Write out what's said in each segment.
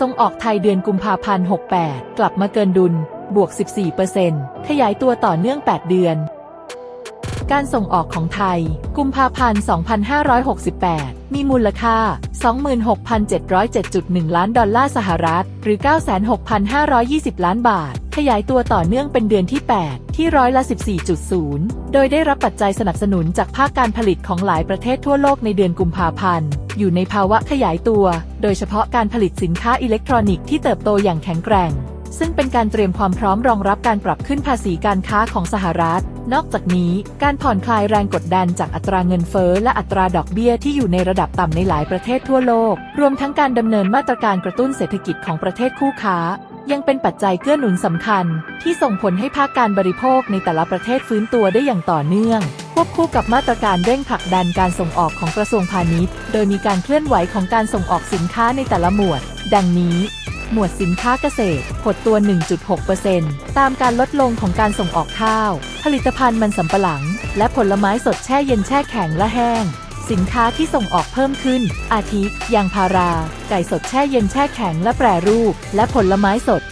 ส่งออกไทยเดือนกุมภาพันธ์ 68 กลับมาเกินดุล บวก 14%ขยายตัวต่อเนื่อง 8 เดือน การส่งออกของไทย กุมภาพันธ์ 2568 มีมูลค่า 26,707.1 ล้านดอลลาร์สหรัฐ หรือ 96,520 ล้านบาท ขยายตัวต่อเนื่องเป็นเดือนที่ 8 ที่ร้อยละ 14.0 โดยได้รับปัจจัยสนับสนุนจากภาคการผลิตของหลายประเทศทั่วโลกในเดือนกุมภาพันธ์ อยู่ในภาวะขยายตัว โดยเฉพาะการผลิตสินค้าอิเล็กทรอนิกส์ที่เติบโตอย่างแข็งแกร่งซึ่งเป็นการเตรียมความพร้อมรองรับการปรับขึ้นภาษีการค้าของสหรัฐ นอกจากนี้ การผ่อนคลายแรงกดดันจากอัตราเงินเฟ้อและอัตราดอกเบี้ยที่อยู่ในระดับต่ำในหลายประเทศทั่วโลก รวมทั้งการดำเนินมาตรการกระตุ้นเศรษฐกิจของประเทศคู่ค้า ยังเป็นปัจจัยเกื้อหนุนสำคัญ ที่ส่งผลให้ภาคการบริโภคในแต่ละประเทศฟื้นตัวได้อย่างต่อเนื่อง ควบคู่กับมาตรการเร่งผลักดันการส่งออกของกระทรวงพาณิชย์ โดยมีการเคลื่อนไหวของการส่งออกสินค้าในแต่ละหมวด ดังนี้ หมวดสินค้าเกษตรหดตัว 1.6%ตามการลดลงของการส่งออกข้าว ผลิตภัณฑ์มันสำปะหลัง และผลไม้สดแช่เย็นแช่แข็งและแห้ง สินค้าที่ส่งออกเพิ่มขึ้น อาทิยางพารา ไก่สดแช่เย็นแช่แข็งและแปรรูป และผลไม้สด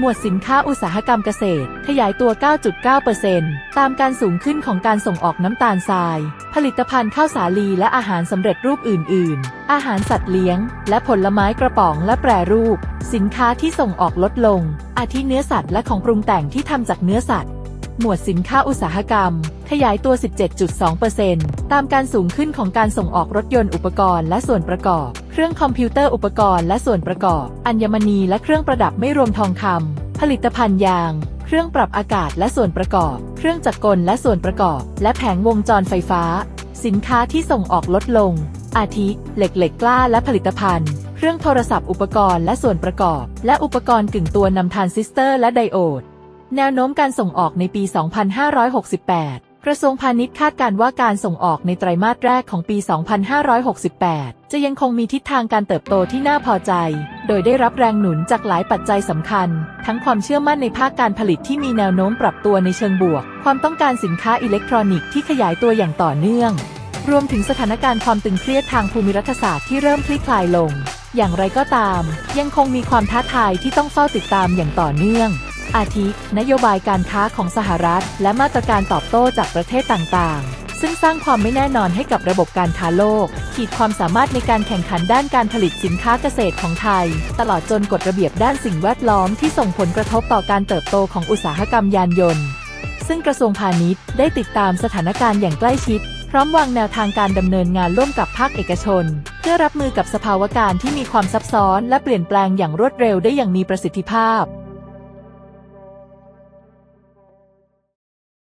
หมวดสินค้าอุตสาหกรรมเกษตร ขยายตัว 9.9%ตามการสูงขึ้นของการส่งออกน้ำตาลทราย ผลิตภัณฑ์ข้าวสาลีและอาหารสำเร็จรูปอื่น ๆ อาหารสัตว์เลี้ยง และผลไม้กระป๋องและแปรรูป สินค้าที่ส่งออกลดลง อาทิเนื้อสัตว์และของปรุงแต่งที่ทำจากเนื้อสัตว์ หมวดสินค้าอุตสาหกรรม ขยายตัว 17.2%ตามการสูงขึ้นของการส่งออกรถยนต์อุปกรณ์และส่วนประกอบ เครื่องคอมพิวเตอร์อุปกรณ์และส่วนประกอบ อัญมณีและเครื่องประดับไม่รวมทองคำผลิตภัณฑ์ยาง เครื่องปรับอากาศและส่วนประกอบ เครื่องจักรกลและส่วนประกอบ และแผงวงจรไฟฟ้า สินค้าที่ส่งออกลดลง อาทิเหล็กเหล็กกล้าและผลิตภัณฑ์เครื่องโทรศัพท์อุปกรณ์และส่วนประกอบ และอุปกรณ์กึ่งตัวนำทานซิสเตอร์และไดโอด แนวโน้มการส่งออกในปี 2568 กระทรวงพาณิชย์คาดการว่าการส่งออกในไตรมาสแรกของปี 2568 จะยังคงมีทิศทางการเติบโตที่น่าพอใจ โดยได้รับแรงหนุนจากหลายปัจจัยสำคัญ ทั้งความเชื่อมั่นในภาคการผลิตที่มีแนวโน้มปรับตัวในเชิงบวก ความต้องการสินค้าอิเล็กทรอนิกส์ที่ขยายตัวอย่างต่อเนื่อง รวมถึงสถานการณ์ความตึงเครียดทางภูมิรัฐศาสตร์ที่เริ่มคลี่คลายลง อย่างไรก็ตาม ยังคงมีความท้าทายที่ต้องเฝ้าติดตามอย่างต่อเนื่อง อาทิ นโยบายการค้าของสหรัฐ และมาตรการตอบโต้จากประเทศต่างๆ ซึ่งสร้างความไม่แน่นอนให้กับระบบการค้าโลก ขีดความสามารถในการแข่งขันด้านการผลิตสินค้าเกษตรของไทย ตลอดจนกฎระเบียบด้านสิ่งแวดล้อมที่ส่งผลกระทบต่อการเติบโตของอุตสาหกรรมยานยนต์ ซึ่งกระทรวงพาณิชย์ได้ติดตามสถานการณ์อย่างใกล้ชิดพร้อมวางแนวทางการดำเนินงานร่วมกับภาคเอกชน เพื่อรับมือกับสภาวะการที่มีความซับซ้อนและเปลี่ยนแปลงอย่างรวดเร็วได้อย่างมีประสิทธิภาพ